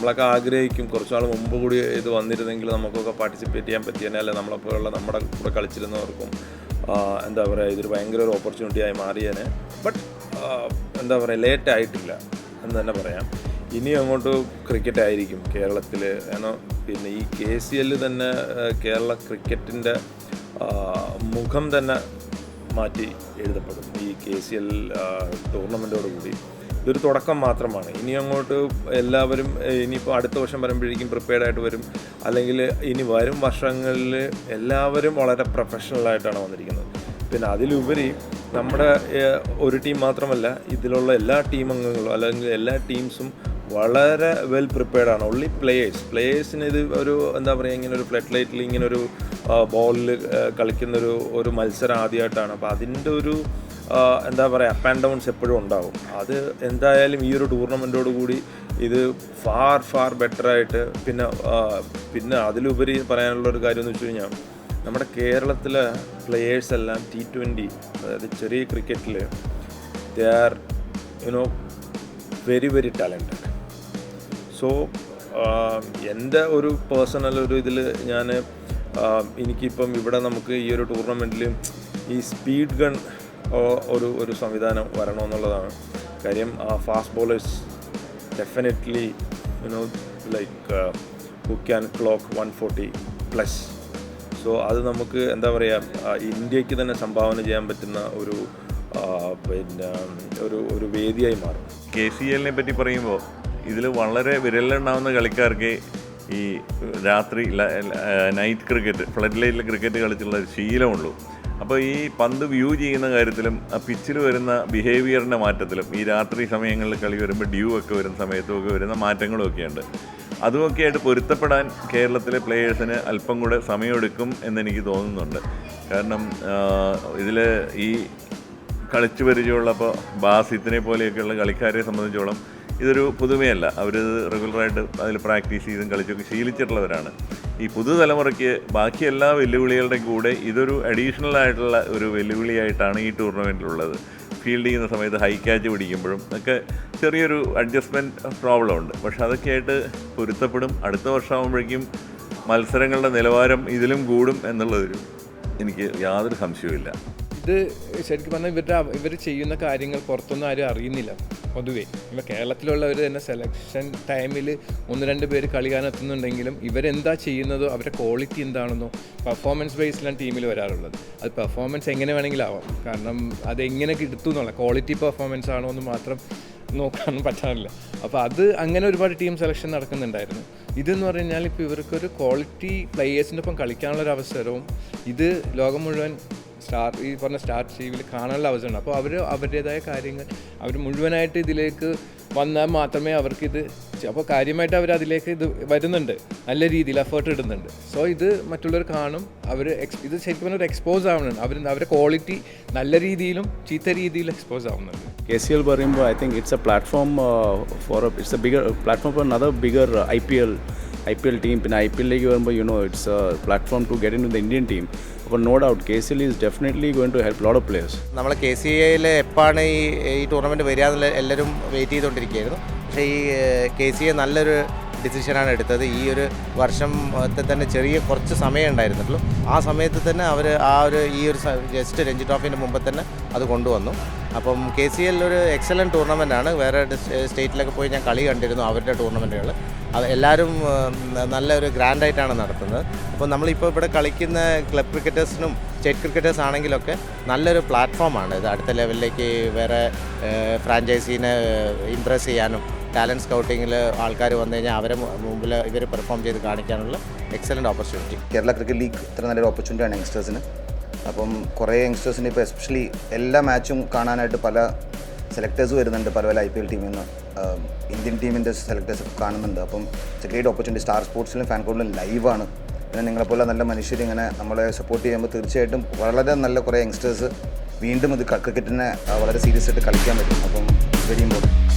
നമ്മളൊക്കെ ആഗ്രഹിക്കും. കുറച്ച് നാൾ മുമ്പ് കൂടി ഇത് വന്നിരുന്നെങ്കിൽ നമുക്കൊക്കെ പാർട്ടിസിപ്പേറ്റ് ചെയ്യാൻ പറ്റിയേനെ അല്ലെ? നമ്മളെപ്പോലുള്ള നമ്മുടെ കൂടെ കളിച്ചിരുന്നവർക്കും എന്താ പറയുക ഇതൊരു ഭയങ്കര ഒരു ഓപ്പർച്യൂണിറ്റി ആയി മാറിയേനെ. ബട്ട് എന്താ പറയുക ലേറ്റ് ആയിട്ടില്ല എന്ന് തന്നെ പറയാം. ഇനി അങ്ങോട്ട് ക്രിക്കറ്റ് ആയിരിക്കും കേരളത്തിൽ കാരണം പിന്നെ ഈ കെ സി എല്ലിൽ തന്നെ കേരള ക്രിക്കറ്റിന്റെ മുഖം തന്നെ മാറ്റി എഴുതപ്പെടും. ഈ കെ സി എൽ ടൂർണമെന്റോടുകൂടി ഇതൊരു തുടക്കം മാത്രമാണ്. ഇനി അങ്ങോട്ട് എല്ലാവരും ഇനിയിപ്പോൾ അടുത്ത വർഷം വരുമ്പോഴേക്കും പ്രിപ്പയർഡ് ആയിട്ട് വരും. അല്ലെങ്കിൽ ഇനി വരും വർഷങ്ങളിൽ എല്ലാവരും വളരെ പ്രൊഫഷണലായിട്ടാണ് വന്നിരിക്കുന്നത്. പിന്നെ അതിലുപരി നമ്മുടെ ഒരു ടീം മാത്രമല്ല ഇതിലുള്ള എല്ലാ ടീം അംഗങ്ങളും അല്ലെങ്കിൽ എല്ലാ ടീംസും വളരെ വെൽ പ്രിപ്പയർഡ് ആണ്. ഓൺലി പ്ലേയേഴ്സ് പ്ലേയേഴ്സിന് ഇത് ഒരു എന്താ പറയുക ഇങ്ങനെ ഒരു ഫ്ലഡ് ലൈറ്റിൽ ഇങ്ങനെ ഒരു ബോളിൽ കളിക്കുന്നൊരു ഒരു മത്സരം ആദ്യമായിട്ടാണ് അപ്പോൾ അതിന്റെ ഒരു എന്താ പറയുക അപ്പ് ആൻഡ് ഡൗൺസ് എപ്പോഴും ഉണ്ടാവും. അത് എന്തായാലും ഈ ഒരു ടൂർണമെന്റോട് കൂടി ഇത് ഫാർ ഫാർ ബെറ്ററായിട്ട് പിന്നെ പിന്നെ അതിലുപരി പറയാനുള്ള ഒരു കാര്യം എന്ന് വെച്ച് കഴിഞ്ഞാൽ നമ്മുടെ കേരളത്തിലെ പ്ലെയേഴ്സ് എല്ലാം ടി ട്വന്റി അതായത് ചെറിയ ക്രിക്കറ്റിൽ they are you know very very talented so എന്റെ ഒരു പേഴ്സണൽ ഒരു ഇതിൽ ഞാൻ എനിക്കിപ്പം ഇവിടെ നമുക്ക് ഈ ഒരു ടൂർണമെന്റിൽ ഈ സ്പീഡ് ഗൺ ഒരു ഒരു സംവിധാനം വരണമെന്നുള്ളതാണ്. കാര്യം ആ fast bowlers definitely you know like who can clock one forty plus so അത് നമുക്ക് എന്താ പറയുക ഇന്ത്യയ്ക്ക് തന്നെ സംഭാവന ചെയ്യാൻ പറ്റുന്ന ഒരു പിന്നെ ഒരു ഒരു വേദിയായി മാറും. കെ സി എല്ലിനെ പറ്റി പറയുമ്പോൾ ഇതിൽ വളരെ വിരലിലുണ്ടാവുന്ന കളിക്കാർക്ക് ഈ രാത്രി നൈറ്റ് ക്രിക്കറ്റ് ഫ്ലഡ് ലൈറ്റിൽ ക്രിക്കറ്റ് കളിച്ചുള്ള ശീലമുള്ളൂ. അപ്പോൾ ഈ പന്ത് വ്യൂ ചെയ്യുന്ന കാര്യത്തിലും പിച്ചിൽ വരുന്ന ബിഹേവിയറിന്റെ മാറ്റത്തിലും ഈ രാത്രി സമയങ്ങളിൽ കളി വരുമ്പോൾ ഡ്യൂ ഒക്കെ വരുന്ന സമയത്തും ഒക്കെ വരുന്ന മാറ്റങ്ങളും ഒക്കെയുണ്ട് അതുമൊക്കെ ആയിട്ട് പൊരുത്തപ്പെടാൻ കേരളത്തിലെ പ്ലേയേഴ്സിന് അല്പം കൂടെ സമയമെടുക്കും എന്നെനിക്ക് തോന്നുന്നുണ്ട്. കാരണം ഇതിൽ ഈ കളിച്ചു പരിചയമുള്ളപ്പോൾ ബാസിത്തിനെ പോലെയൊക്കെയുള്ള കളിക്കാരെ സംബന്ധിച്ചോളം ഇതൊരു പുതുമയല്ല. അവർ റെഗുലറായിട്ട് അതിൽ പ്രാക്ടീസ് ചെയ്തും കളിച്ചൊക്കെ ശീലിച്ചിട്ടുള്ളവരാണ്. ഈ പുതുതലമുറയ്ക്ക് ബാക്കി എല്ലാ വെല്ലുവിളികളുടെയും കൂടെ ഇതൊരു അഡീഷണൽ ആയിട്ടുള്ള ഒരു വെല്ലുവിളിയായിട്ടാണ് ഈ ടൂർണമെന്റിലുള്ളത് ഫീൽഡ് ചെയ്യുന്ന സമയത്ത് ഹൈ ക്യാച്ച് പിടിക്കുമ്പോഴും ഒക്കെ ചെറിയൊരു അഡ്ജസ്റ്റ്മെന്റ് പ്രോബ്ലം ഉണ്ട്. പക്ഷെ അതൊക്കെ ആയിട്ട് പൊരുത്തപ്പെടും. അടുത്ത വർഷമാകുമ്പോഴേക്കും മത്സരങ്ങളുടെ നിലവാരം ഇതിലും കൂടും എന്നുള്ളതൊരു എനിക്ക് യാതൊരു സംശയവുമില്ല. ഇത് ശരിക്കും പറഞ്ഞാൽ ഇവരുടെ ഇവർ ചെയ്യുന്ന കാര്യങ്ങൾ പുറത്തൊന്നും ആരും അറിയുന്നില്ല. പൊതുവേ. ഇപ്പോൾ കേരളത്തിലുള്ളവർ തന്നെ സെലക്ഷൻ ടൈമിൽ ഒന്ന് രണ്ട് പേര് കളി കാണാനെത്തുന്നുണ്ടെങ്കിലും ഇവരെന്താ ചെയ്യുന്നതോ? അവരുടെ ക്വാളിറ്റി എന്താണെന്നോ പെർഫോമൻസ് ബേസിലാണ് ടീമിൽ വരാറുള്ളത്. അത് പെർഫോമൻസ് എങ്ങനെ വേണമെങ്കിലും ആവാം. കാരണം അതെങ്ങനെ കിട്ടും എന്നുള്ള ക്വാളിറ്റി പെർഫോമൻസ് ആണോ എന്ന് മാത്രം നോക്കാനും പറ്റാറില്ല. അപ്പോൾ അത് അങ്ങനെ ഒരുപാട് ടീം സെലക്ഷൻ നടക്കുന്നുണ്ടായിരുന്നു. ഇതെന്ന് പറഞ്ഞു കഴിഞ്ഞാൽ ഇപ്പോൾ ഇവർക്കൊരു ക്വാളിറ്റി പ്ലേയേഴ്സിന്റെ ഒപ്പം കളിക്കാനുള്ള ഒരു അവസരവും ഇത് ലോകം മുഴുവൻ സ്റ്റാർ ഈ പറഞ്ഞ സ്റ്റാർ ടി വിയിൽ കാണാനുള്ള അവസരമാണ് അപ്പോൾ അവർ അവരുടേതായ കാര്യങ്ങൾ അവർ മുഴുവനായിട്ട് ഇതിലേക്ക് വന്നാൽ മാത്രമേ അവർക്കിത് അപ്പോൾ കാര്യമായിട്ട് അവർ അതിലേക്ക് ഇത് വരുന്നുണ്ട്. നല്ല രീതിയിൽ എഫേർട്ട് ഇടുന്നുണ്ട്. സോ ഇത് മറ്റുള്ളവർ കാണും. അവർ എക്സ് ഇത് ശരിക്കും പറഞ്ഞാൽ ഒരു എക്സ്പോസ് ആവുന്നുണ്ട്. അവർ അവരുടെ ക്വാളിറ്റി നല്ല രീതിയിലും ചീത്ത രീതിയിലും എക്സ്പോസ് ആവുന്നുണ്ട്. കെ സി എൽ പറയുമ്പോൾ I think it's a platform for it's a bigger platform for another bigger I P L I P L team പിന്നെ ഐ പി എല്ലിലേക്ക് വരുമ്പോൾ you know it's a platform to get into the Indian team അപ്പോൾ no doubt K C L is definitely going to help lot of players നമ്മൾ K C എയിൽ എപ്പോഴാണ് ഈ ഈ tournament വരിക എന്നുള്ള എല്ലാവരും വെയിറ്റ് ചെയ്തുകൊണ്ടിരിക്കുകയായിരുന്നു. പക്ഷേ ഈ കെ സി എ നല്ലൊരു ഡിസിഷനാണ് എടുത്തത്. ഈ ഒരു വർഷംത്തെ തന്നെ ചെറിയ കുറച്ച് സമയം ഉണ്ടായിരുന്നുള്ളൂ. ആ സമയത്ത് തന്നെ അവർ ആ ഒരു ഈ ഒരു ജസ്റ്റ് രഞ്ജി ട്രോഫിന്റെ മുമ്പ് തന്നെ അത് കൊണ്ടുവന്നു. അപ്പം കെ സി എൽ ഒരു എക്സലന്റ് ആണ്. വേറെ സ്റ്റേറ്റിലൊക്കെ പോയി ഞാൻ കളി കണ്ടിരുന്നു അവരുടെ ടൂർണമെന്റുകൾ എല്ലാവരും നല്ലൊരു ഗ്രാൻഡായിട്ടാണ് നടത്തുന്നത്. അപ്പോൾ നമ്മളിപ്പോൾ ഇവിടെ കളിക്കുന്ന ക്ലബ് ക്രിക്കറ്റേഴ്സിനും സ്റ്റേറ്റ് ക്രിക്കറ്റേഴ്സ് ആണെങ്കിലൊക്കെ നല്ലൊരു പ്ലാറ്റ്ഫോമാണ് ഇത് അടുത്ത ലെവലിലേക്ക് വേറെ ഫ്രാഞ്ചൈസീനെ ഇമ്പ്രസ് ചെയ്യാനും ടാലന്റ് സ്കൗട്ടിങ്ങിൽ ആൾക്കാർ വന്നു കഴിഞ്ഞാൽ അവരെ മുമ്പിൽ ഇവർ പെർഫോം ചെയ്ത് കാണിക്കാനുള്ള excellent opportunity Kerala cricket league ഇത്ര നല്ലൊരു ഓപ്പർച്യൂണിറ്റിയാണ് യങ്സ്റ്റേഴ്സിന് അപ്പം കുറേ യങ്സ്റ്റേഴ്സിന് ഇപ്പോൾ എസ്പെഷ്യലി എല്ലാ മാച്ചും കാണാനായിട്ട് പല സെലക്ടേഴ്സ് വരുന്നുണ്ട് പല പല ഐ പി എൽ ടീമിൽ നിന്ന് ഇന്ത്യൻ ടീമിന്റെ സെലക്ടേഴ്സ് കാണുന്നുണ്ട്. അപ്പം ഇറ്റ്സ് ഗ്രേറ്റ് ഓപ്പർച്യൂണിറ്റി സ്റ്റാർ സ്പോർട്സിലും ഫാൻ കോഡിലും ലൈവാണ് പിന്നെ നിങ്ങളെപ്പോലെ നല്ല മനുഷ്യർ ഇങ്ങനെ നമ്മളെ സപ്പോർട്ട് ചെയ്യുമ്പോൾ തീർച്ചയായിട്ടും വളരെ നല്ല കുറേ യങ്സ്റ്റേഴ്സ് വീണ്ടും ഇത് ക്രിക്കറ്റിനെ വളരെ സീരിയസ് ആയിട്ട് കളിക്കാൻ പറ്റും. അപ്പം വെരി ഇമ്പോർട്ടന്റ്